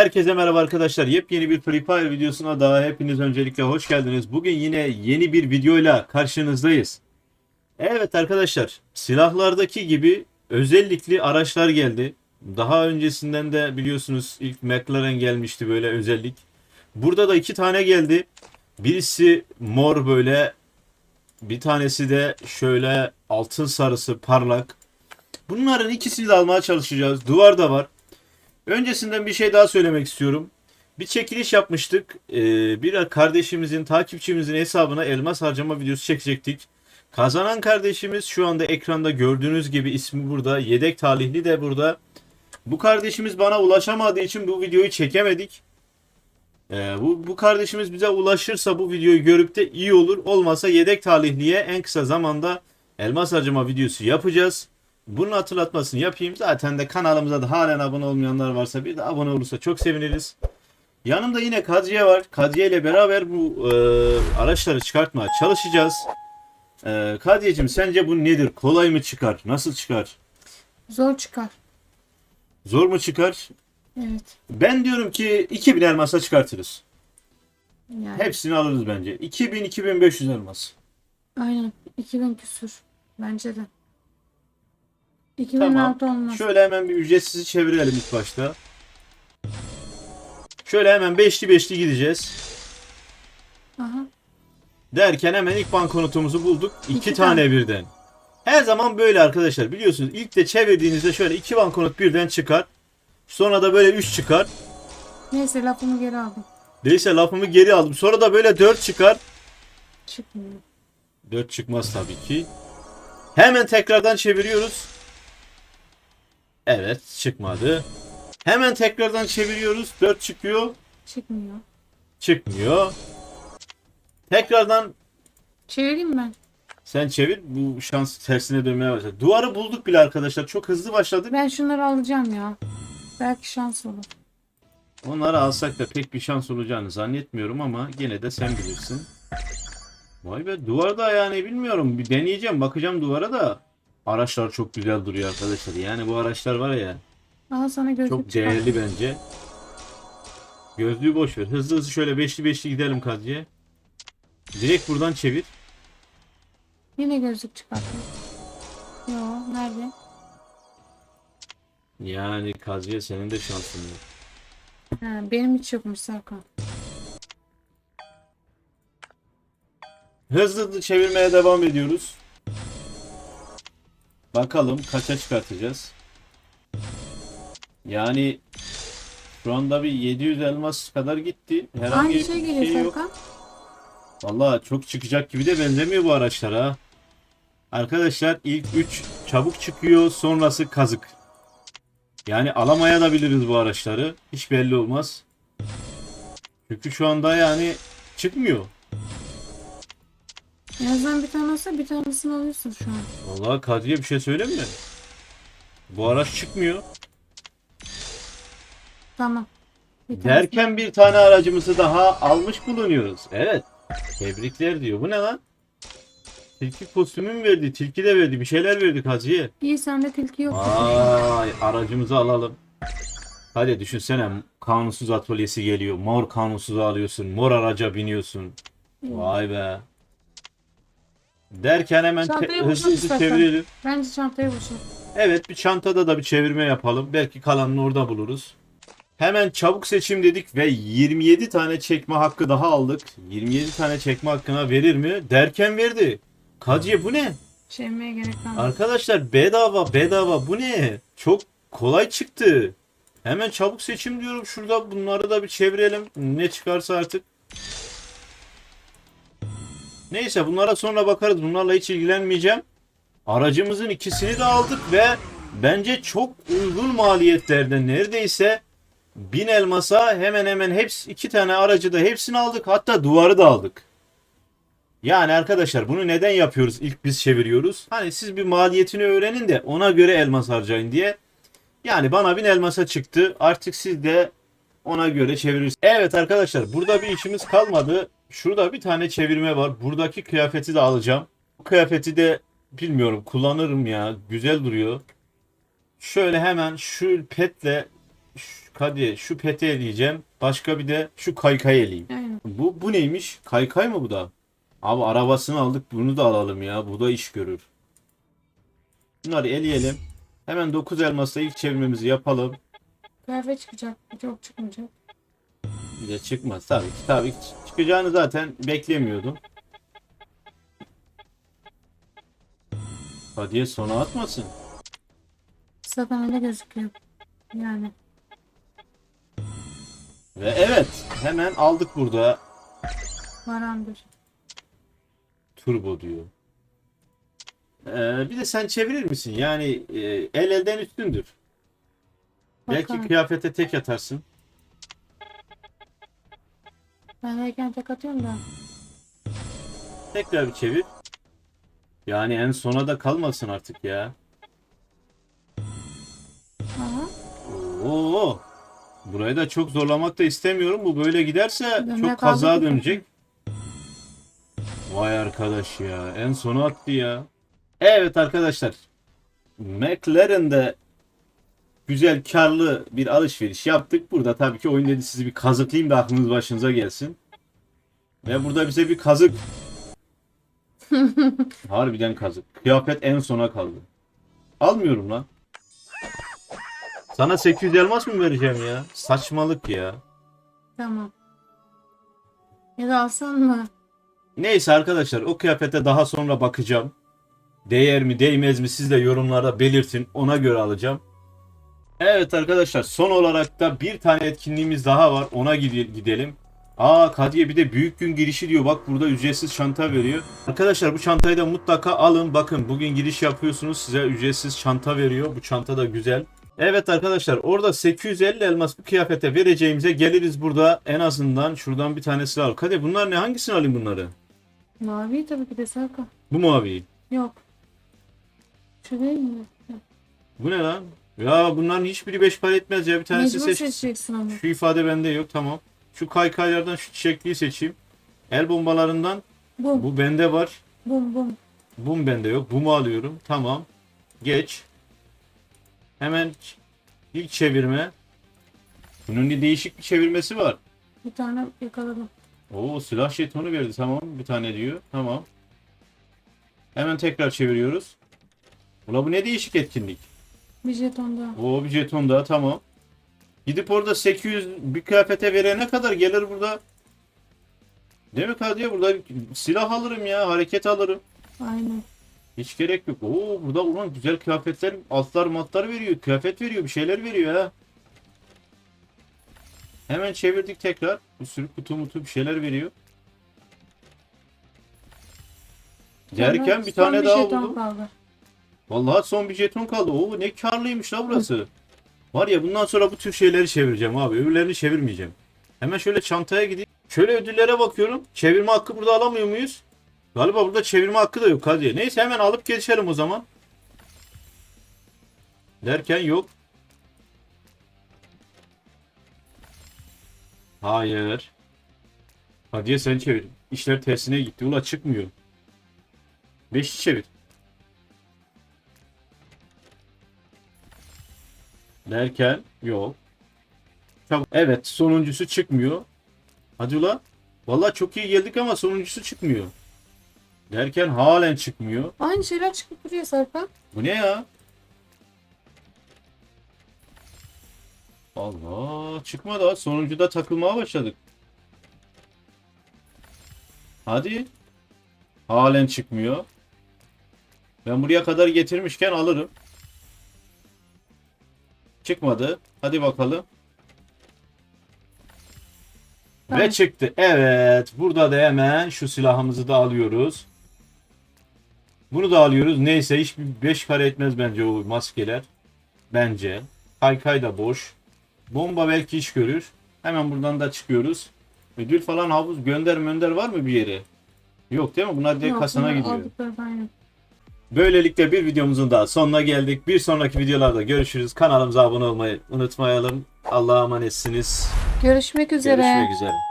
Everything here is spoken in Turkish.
Herkese merhaba arkadaşlar. Yepyeni bir Free Fire videosuna daha hepiniz öncelikle hoş geldiniz. Bugün yine yeni bir videoyla karşınızdayız. Evet arkadaşlar, silahlardaki gibi özellikli araçlar geldi. Daha öncesinden de biliyorsunuz ilk McLaren gelmişti böyle özellik. Burada da iki tane geldi. Birisi mor böyle, bir tanesi de şöyle altın sarısı parlak. Bunların ikisini de almaya çalışacağız. Duvar da var. Öncesinden bir şey daha söylemek istiyorum. Bir çekiliş yapmıştık. Ee, bir kardeşimizin, takipçimizin hesabına elmas harcama videosu çekecektik. Kazanan kardeşimiz şu anda ekranda gördüğünüz gibi ismi burada. Yedek talihli de burada. Bu kardeşimiz bana ulaşamadığı için bu videoyu çekemedik. Ee, bu, bu kardeşimiz bize ulaşırsa bu videoyu görüp de iyi olur. Olmasa yedek talihliye en kısa zamanda elmas harcama videosu yapacağız. Bunun hatırlatmasını yapayım. Zaten de kanalımıza da halen abone olmayanlar varsa bir de abone olursa çok seviniriz. Yanımda yine Kadriye var. Kadriye ile beraber bu e, araçları çıkartmaya çalışacağız. E, Kadriyeciğim sence bu nedir? Kolay mı çıkar? Nasıl çıkar? Zor çıkar. Zor mu çıkar? Evet. Ben diyorum ki 2000 elmasa çıkartırız. Yani. Hepsini alırız bence. 2000-2500 elmas. Aynen. 2000 küsür. Bence de. Tamam. 2006 olmaz. Şöyle hemen bir ücretsiz çevirelim ilk başta. Şöyle hemen beşli beşli gideceğiz. Aha. Derken hemen ilk banknotumuzu bulduk. İki, İki tane tane. birden. Her zaman böyle arkadaşlar biliyorsunuz. İlk de çevirdiğinizde şöyle iki banknot birden çıkar. Sonra da böyle üç çıkar. Neyse lafımı geri aldım. Neyse lafımı geri aldım. Sonra da böyle dört çıkar. Çıkmıyor. Dört çıkmaz tabii ki. Hemen tekrardan çeviriyoruz. Evet çıkmadı. Hemen tekrardan çeviriyoruz. Dört çıkıyor. Çıkmıyor. Çıkmıyor. Tekrardan Çevireyim ben. sen çevir. Bu şans tersine dönmeye başladı. Duvarı bulduk bile arkadaşlar. Çok hızlı başladık. Ben şunları alacağım ya. Belki şans olur. Onları alsak da pek bir şans olacağını zannetmiyorum ama gene de sen bilirsin. Vay be duvarda yani bilmiyorum. Bir deneyeceğim. Bakacağım duvara da. Araçlar çok güzel duruyor arkadaşlar. Yani bu araçlar var ya Al sana gözlük çok çıkar. değerli bence. Gözlüğü boş ver. Hızlı hızlı şöyle beşli beşli gidelim Kadriye. Direkt buradan çevir. Yine gözlük çıkarttım. Yo nerede? Yani Kadriye senin de şansın yok. Ha, benim hiç yokmuş Serkan. Hızlı hızlı çevirmeye devam ediyoruz. Bakalım kaça çıkartacağız. Yani şu anda bir 700 elmas kadar gitti. Herhangi Hangi bir şey geliyor şey yok. Serkan? Vallahi çok çıkacak gibi de benzemiyor bu araçlara. Arkadaşlar ilk 3 çabuk çıkıyor sonrası kazık. Yani alamaya da biliriz bu araçları. Hiç belli olmaz. Çünkü şu anda yani çıkmıyor. En azından bir tane olsa bir tanesini alıyorsun şu an. Vallahi Kadriye bir şey söyleyeyim mi? Bu araç çıkmıyor. Tamam. Bir. Derken bir tane aracımızı daha almış bulunuyoruz. Evet. Tebrikler diyor. Bu ne lan? Tilki kostümü mü verdi? Tilki de verdi. Bir şeyler verdi Kadriye. İyi sende tilki yok. Vay aracımızı alalım. Hadi düşünsene kanunsuz atölyesi geliyor. Mor kanunsuzu alıyorsun. Mor araca biniyorsun. Vay be. Derken hemen Çantayı hızlı hızlı istersen. çevirelim. Bence çantayı boşalt. Evet bir çantada da bir çevirme yapalım. Belki kalanını orada buluruz. Hemen çabuk seçim dedik ve 27 tane çekme hakkı daha aldık. 27 tane çekme hakkına verir mi? Derken verdi. Kadriye bu ne? Çevirmeye gerek kalmadı. Arkadaşlar bedava bedava bu ne? Çok kolay çıktı. Hemen çabuk seçim diyorum. Şurada bunları da bir çevirelim. Ne çıkarsa artık. Neyse bunlara sonra bakarız. Bunlarla hiç ilgilenmeyeceğim. Aracımızın ikisini de aldık ve bence çok uygun maliyetlerde neredeyse 1000 elmasa hemen hemen hepsi iki tane aracı da hepsini aldık. Hatta duvarı da aldık. Yani arkadaşlar bunu neden yapıyoruz? İlk biz çeviriyoruz. Hani siz bir maliyetini öğrenin de ona göre elmas harcayın diye. Yani bana bin elmasa çıktı. Artık siz de ona göre çevirirsiniz. Evet arkadaşlar burada bir işimiz kalmadı. Şurada bir tane çevirme var. Buradaki kıyafeti de alacağım. Bu kıyafeti de bilmiyorum kullanırım ya. Güzel duruyor. Şöyle hemen şu petle Hadi şu pete eleyeceğim. Başka bir de şu kaykay eleyeyim. Aynen. Bu, bu neymiş? Kaykay mı bu da? Abi arabasını aldık bunu da alalım ya. Bu da iş görür. Bunları eleyelim. Hemen 9 elmasla ilk çevirmemizi yapalım. Kıyafet çıkacak. Çok çıkmayacak. Bir de çıkmaz tabii ki. Tabii ki çıkacağını zaten beklemiyordum. Hadiye sona atmasın. Zaten öyle gözüküyor. Yani. Ve evet hemen aldık burada Varandır. turbo diyor. Ee, bir de sen çevirir misin? Yani e, el elden üstündür. Belki Bakalım. kıyafete tek atarsın. Ben erken tek atıyorum da. Tekrar bir çevir. Yani en sona da kalmasın artık ya. Aha. Oo. Burayı da çok zorlamak da istemiyorum. Bu böyle giderse Dönmeye çok kaza dönecek. Vay arkadaş ya. En sona attı ya. Evet arkadaşlar. McLaren'de güzel karlı bir alışveriş yaptık. Burada tabii ki oyun dedi sizi bir kazıklayayım da aklınız başınıza gelsin. Ve burada bize bir kazık. Harbiden kazık. Kıyafet en sona kaldı. Almıyorum lan. Sana 800 elmas mı vereceğim ya? Saçmalık ya. Tamam. Ya da alsan mı? Neyse arkadaşlar o kıyafete daha sonra bakacağım. Değer mi değmez mi siz de yorumlarda belirtin. Ona göre alacağım. Evet arkadaşlar son olarak da bir tane etkinliğimiz daha var. Ona gide- gidelim. Aa Kadiye bir de büyük gün girişi diyor. Bak burada ücretsiz çanta veriyor. Arkadaşlar bu çantayı da mutlaka alın. Bakın bugün giriş yapıyorsunuz. Size ücretsiz çanta veriyor. Bu çanta da güzel. Evet arkadaşlar orada 850 elmas bu kıyafete vereceğimize geliriz burada. En azından şuradan bir tanesini al. Kadiye bunlar ne? Hangisini alayım bunları? Mavi tabii ki de Serkan. Bu mavi. Yok. Şu değil mi? Bu ne lan? Ya bunların hiçbiri beş para etmez ya. Bir tanesi Mecbur seç. seçeceksin ama. Şu ifade bende yok tamam. Şu kaykaylardan şu çiçekliği seçeyim. El bombalarından Bum. bu bende var. Bum bum. Bum bende yok. Bumu alıyorum. Tamam. Geç. Hemen ç- ilk çevirme. Bunun bir değişik bir çevirmesi var. Bir tane yakaladım. Oo silah jetonu verdi tamam. Bir tane diyor. Tamam. Hemen tekrar çeviriyoruz. Ula bu ne değişik etkinlik. Bir jeton daha. O bir jeton daha tamam. Gidip orada 800 bir kıyafete verene kadar gelir burada. Değil mi Kadir? Burada silah alırım ya, hareket alırım. Aynen. Hiç gerek yok. Oo burada ulan güzel kıyafetler, altlar matlar veriyor, kıyafet veriyor, bir şeyler veriyor ha. Hemen çevirdik tekrar. Bir sürü kutu mutu bir şeyler veriyor. Derken bir tane daha jeton buldum. kaldı. Vallahi son bir jeton kaldı. Oo ne karlıymış la burası. Var ya bundan sonra bu tür şeyleri çevireceğim abi. Öbürlerini çevirmeyeceğim. Hemen şöyle çantaya gideyim. Şöyle ödüllere bakıyorum. Çevirme hakkı burada alamıyor muyuz? Galiba burada çevirme hakkı da yok hadi. Neyse hemen alıp geçelim o zaman. Derken yok. Hayır. Hadiye sen çevir. İşler tersine gitti. Ula çıkmıyor. Beşi çevir. Derken yok. Çabuk. Evet sonuncusu çıkmıyor. Hadi ula. Vallahi çok iyi geldik ama sonuncusu çıkmıyor. Derken halen çıkmıyor. Aynı şeyler çıkıp duruyor Serkan. Bu ne ya? Allah çıkmadı. Sonuncuda takılmaya başladık. Hadi. Halen çıkmıyor. Ben buraya kadar getirmişken alırım. Çıkmadı. Hadi bakalım. Ve Tamam. çıktı. Evet. Burada da hemen şu silahımızı da alıyoruz. Bunu da alıyoruz. Neyse hiçbir 5 para etmez bence o maskeler. Bence. Kaykay da boş. Bomba belki iş görür. Hemen buradan da çıkıyoruz. Ödül falan havuz gönder mönder var mı bir yere? Yok değil mi? Bunlar direkt Yok, kasana gidiyor. Aldıkları aynen. Böylelikle bir videomuzun daha sonuna geldik. Bir sonraki videolarda görüşürüz. Kanalımıza abone olmayı unutmayalım. Allah'a emanetsiniz. Görüşmek üzere. Görüşmek üzere.